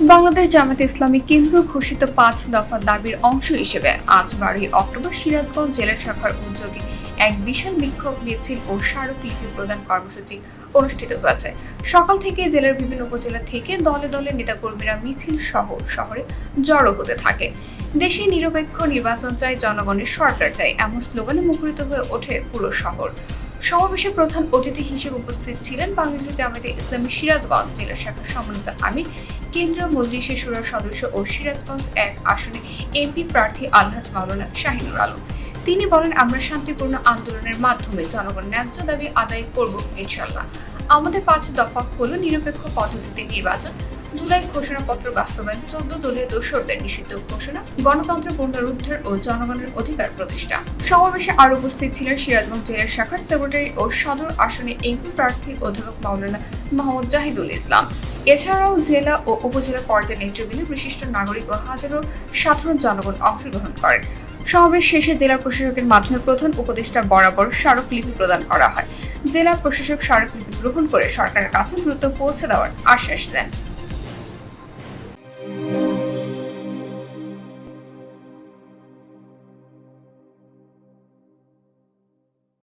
বাংলাদেশ জামাতে ইসলামী কেন্দ্র ঘোষিত পাঁচ দফা দাবির অংশ হিসেবে আজ বারোই অক্টোবর সিরাজগঞ্জ জেলা শাখার উদ্যোগে এক বিশাল বিক্ষোভ, মিছিল ও স্মারকলিপি প্রদান কর্মসূচি অনুষ্ঠিত হয়েছে। সকাল থেকে জেলার বিভিন্ন উপজেলা থেকে দলে দলে নেতাকর্মীরা মিছিল সহ শহরে জড়ো হতে থাকে। দেশে নিরপেক্ষ নির্বাচন চাই, জনগণের সরকার চাই, এমন স্লোগানে মুখরিত হয়ে ওঠে পুরো শহর। সমাবেশে প্রধান অতিথি হিসেবে উপস্থিত ছিলেন বাংলাদেশ জামাতে ইসলামী সিরাজগঞ্জ জেলা শাখার সম্মানিত আমির, কেন্দ্রীয় মজলিসের সুরার সদস্য ও সিরাজগঞ্জ এক আসনে এমপি প্রার্থী আলহাজ মাওলানা শাহিনুর আলম। তিনি বলেন, আমরা শান্তিপূর্ণ আন্দোলনের মাধ্যমে জনগণ ন্যায্য দাবি আদায় করব ইনশাল্লাহ আমাদের পাঁচ দফা হল নিরপেক্ষ পদ্ধতিতে নির্বাচন জুলাই ঘোষণাপত্র বাস্তবায়ন চোদ্দ দলীয় দোসরদের নিষিদ্ধ ঘোষণা, গণতন্ত্র পুনরুদ্ধার ও জনগণের অধিকার প্রতিষ্ঠা। সমাবেশে আরও উপস্থিত ছিলেন সিরাজগঞ্জ জেলার শাখার সেক্রেটারি ও সদর আসনে এমপি প্রার্থী অধ্যাপক মাওলানা মোহাম্মদ জাহিদুল ইসলাম। এছাড়াও জেলা ও উপজেলা পর্যায়ের নেতৃবৃন্দ, বিশিষ্ট নাগরিক ও হাজারো সাধারণ জনগণ অংশগ্রহণ করেন। সমাবেশ শেষে জেলা প্রশাসকের মাধ্যমে প্রধান উপদেষ্টা বরাবর স্মারকলিপি প্রদান করা হয়। জেলা প্রশাসক স্মারকলিপি গ্রহণ করে সরকারের কাছে দ্রুত পৌঁছে দেওয়ার আশ্বাস দেন।